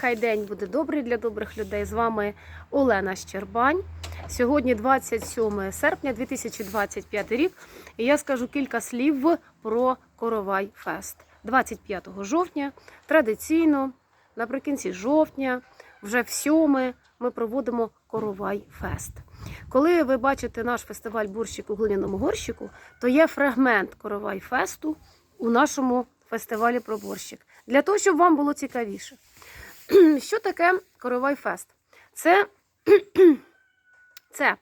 Хай день буде добрий для добрих людей. З вами Олена Щербань. Сьогодні 27 серпня 2025 рік. І я скажу кілька слів про Коровай Фест. 25 жовтня традиційно наприкінці жовтня, вже в сьоме, ми проводимо Коровай Фест. Коли ви бачите наш фестиваль Бурщик у глиняному горщику, то є фрагмент Коровай Фесту у нашому фестивалі про борщик. Для того, щоб вам було цікавіше. Що таке Коровай Фест? Це, це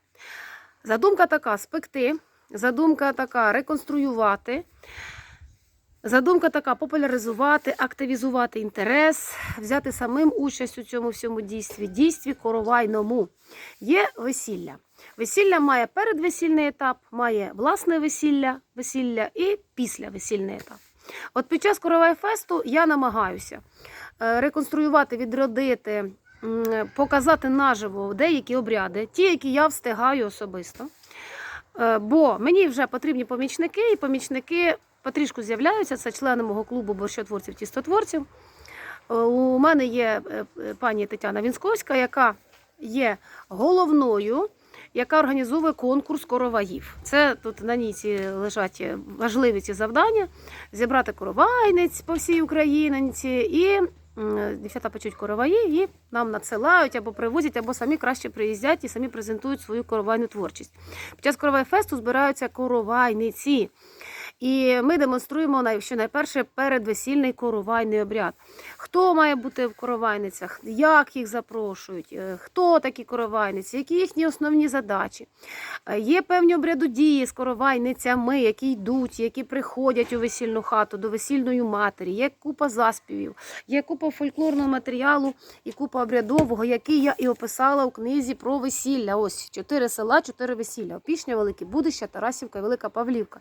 задумка така спекти, задумка така реконструювати, задумка така популяризувати, активізувати інтерес, взяти самим участь у цьому всьому дійстві, дійстві коровайному. Є весілля. Весілля має передвесільний етап, має власне весілля, весілля і післявесільний етап. От під час Коровай Фесту я намагаюся реконструювати, відродити, показати наживо деякі обряди, ті, які я встигаю особисто. Е, Бо мені вже потрібні помічники, і помічники потрішку з'являються. Це члени мого клубу борщотворців тістотворців. Е, У мене є е, е, пані Тетяна Вінсковська, яка є головною, яка організовує конкурс короваїв. Це тут на ніці лежать важливі ці завдання: зібрати коровайниць по всій Україні і дівчата печуть короваї і нам надсилають або привозять, або самі краще приїздять і самі презентують свою коровайну творчість. Під час коровай фесту збираються коровайниці. І ми демонструємо що найперше передвесільний коровайний обряд. Хто має бути в коровайницях, як їх запрошують, е, хто такі коровайниці, які їхні основні задачі. Е, Є певні обрядодії з коровайницями, які йдуть, які приходять у весільну хату до весільної матері. Є купа заспівів, є купа фольклорного матеріалу і купа обрядового, який я і описала у книзі про весілля. Ось чотири села, чотири весілля. Опішня, Велике Будища, Тарасівка, і Велика Павлівка.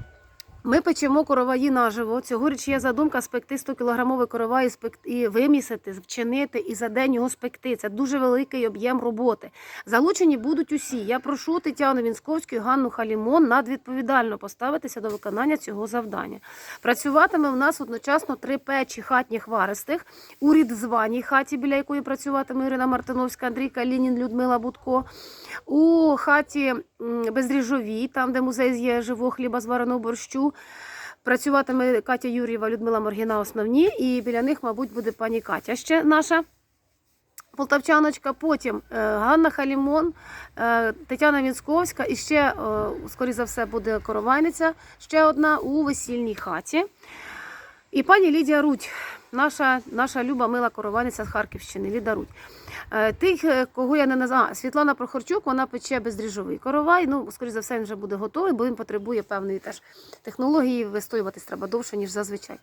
Ми печемо короваї наживо. Цьогоріч є задумка спекти 100 кілограмовий коровай і, спек... вимісити, вчинити і за день його спекти. Це дуже великий об'єм роботи. Залучені будуть усі. Я прошу Тетяну Вінсковську і Ганну Халімон надвідповідально поставитися до виконання цього завдання. Працюватиме в нас одночасно три печі хатніх варистих у рідзваній хаті, біля якої працюватиме Ірина Мартиновська, Андрій Калінін, Людмила Будко. У хаті м, бездріжовій, там, де музей є живого хліба з вареного Працюватиме Катя Юрієва, Людмила Моргіна основні, і біля них, мабуть, буде пані Катя ще наша. Полтавчаночка, потім е, Ганна Халімон, е, Тетяна Вінсковська і ще, е, скоріше за все, буде коровайниця, ще одна у весільній хаті. І пані Лідія Рудь, наша, наша люба мила коровайниця з Харківщини, Ліда Рудь. Е, Тих, е, кого я не назвала, Світлана Прохорчук, вона пече бездріжовий коровай. Ну, скоріше за все, він вже буде готовий, бо він потребує певної теж технології, вистоюватись треба довше, ніж зазвичай.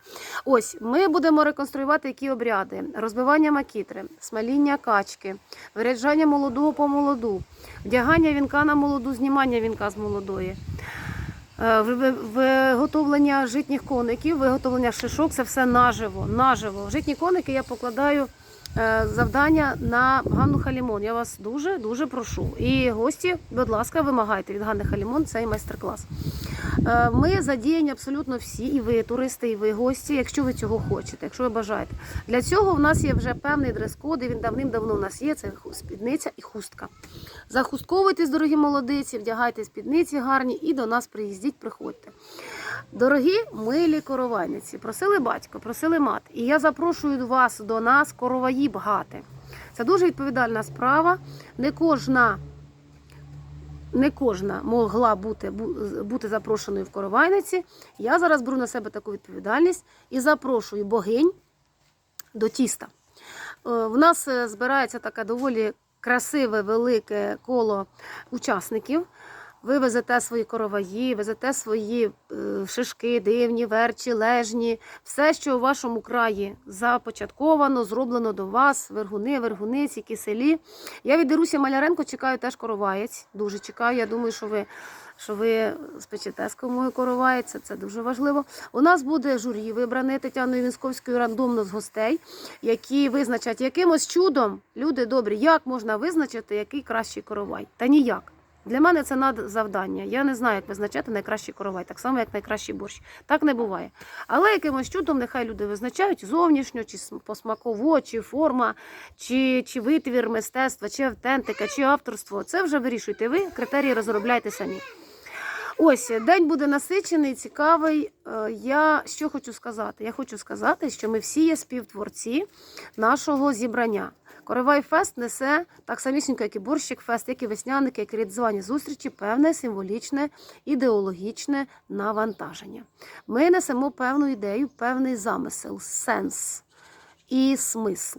Ось ми будемо реконструювати які обряди: розбивання макітри, смаління качки, виряджання молодого по молоду, вдягання вінка на молоду, знімання вінка з молодої. Е, ви- ви- Виготовлення житніх коників, виготовлення шишок це все наживо. наживо. Житні коники я покладаю е, завдання на Ганну Халімон. Я вас дуже дуже прошу. І гості, будь ласка, вимагайте від Ганни Халімон цей майстер-клас. Е, Ми задіяні абсолютно всі, і ви, туристи, і ви гості, якщо ви цього хочете, якщо ви бажаєте. Для цього в нас є вже певний дрес-код, і він давним-давно у нас є. Це спідниця і хустка. Захустковуйтесь, дорогі молодиці, вдягайте спідниці гарні і до нас приїздіть, приходьте. Дорогі милі коровайниці, просили батько, просили мати. І я запрошую вас до нас короваї бгати. Це дуже відповідальна справа. Не кожна, не кожна могла бути, бути запрошеною в коровайниці. Я зараз беру на себе таку відповідальність і запрошую богинь до тіста. Е, В нас е, збирається таке доволі красиве, велике коло учасників. Ви везете свої короваї, везете свої е, шишки, дивні, верчі, лежні, все, що у вашому краї започатковано, зроблено до вас, вергуни, вергуниці, киселі. Я від Ірусі Маляренко чекаю теж короваєць. Дуже чекаю. Я думаю, що ви, що ви з комою короваєць. Це, дуже важливо. У нас буде журі вибране Тетяною Вінсковською рандомно з гостей, які визначать якимось чудом, люди добрі, як можна визначити, який кращий коровай? Та ніяк. Для мене це надзавдання. Я не знаю, як визначати найкращий коровай, так само, як найкращий борщ. Так не буває. Але якимось чудом нехай люди визначають зовнішньо, чи посмаково, чи форма, чи, чи витвір мистецтва, чи автентика, чи авторство. Це вже вирішуйте ви, критерії розробляйте самі. Ось день буде насичений, цікавий. Е, Я що хочу сказати? Я хочу сказати, що ми всі є співтворці нашого зібрання. Коровай фест несе так самісінько, як і борщик фест, як і весняники, як і різдвяні зустрічі, певне символічне ідеологічне навантаження. Ми несемо певну ідею, певний замисел, сенс і смисл.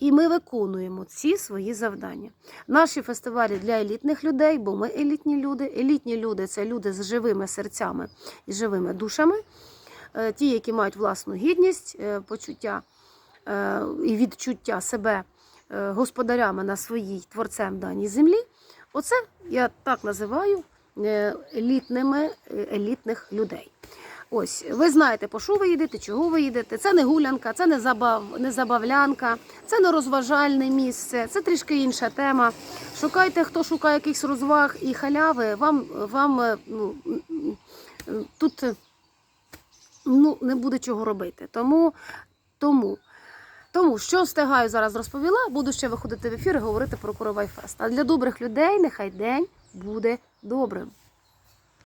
І ми виконуємо ці свої завдання. Наші фестивалі для елітних людей, бо ми елітні люди. Елітні люди це люди з живими серцями і живими душами, Е, ті, які мають власну гідність, е, почуття е, і відчуття себе господарями на своїй творцем даній землі. Оце я так називаю е, елітними е, елітних людей. Ось, ви знаєте, по що ви їдете, чого ви їдете. Це не гулянка, це не, забав, не забавлянка, це не розважальне місце, це трішки інша тема. Шукайте, хто шукає якихось розваг і халяви, вам, вам е, ну, тут е, ну, не буде чого робити. Тому, тому, тому що встигаю зараз розповіла, буду ще виходити в ефір і говорити про коровайфест. А для добрих людей нехай день буде добрим.